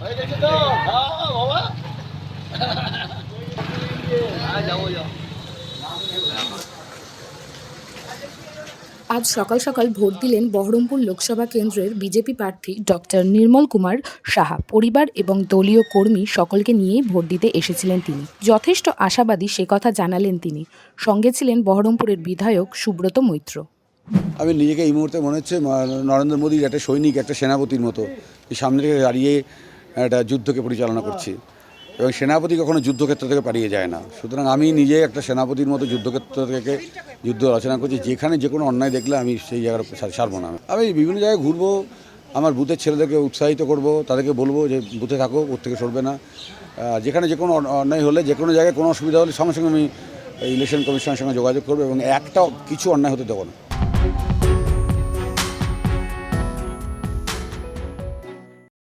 আজ সকাল সকাল ভোট দিলেন বহরমপুর লোকসভা কেন্দ্রের বিজেপি প্রার্থী ডক্টর নির্মল কুমার সাহা। পরিবার এবং দলীয় কর্মী সকলকে নিয়েই ভোট দিতে এসেছিলেন তিনি। যথেষ্ট আশাবাদী সে কথা জানালেন তিনি। সঙ্গে ছিলেন বহরমপুরের বিধায়ক সুব্রত মৈত্র। আমি নিজেকে এই মুহূর্তে মনে হচ্ছে নরেন্দ্র মোদীর একটা সৈনিক একটা সেনাপতির মতো। সামনে থেকে দাঁড়িয়ে একটা যুদ্ধকে পরিচালনা করছি। এবং সেনাপতি কখনো যুদ্ধক্ষেত্র থেকে পালিয়ে যায় না। সুতরাং আমি নিজে একটা সেনাপতির মতো যুদ্ধক্ষেত্র থেকে যুদ্ধ রচনা করছি। যেখানে যে কোনো অন্যায় দেখলে আমি সেই জায়গার সা- ছাড়বো না। আমি বিভিন্ন জায়গায় ঘুরবো, আমার বুথের ছেলেদেরকে উৎসাহিত করব, তাদেরকে বলব যে, বুথে থাকো ওর থেকে সরবে না। যেখানে যে কোনো অন্যায় হলে, যে কোনো জায়গায় কোনো অসুবিধা হলে সঙ্গে সঙ্গে আমি ইলেকশন কমিশনের সঙ্গে যোগাযোগ করব এবং একটা কিছু অন্যায় হতে দেবো না।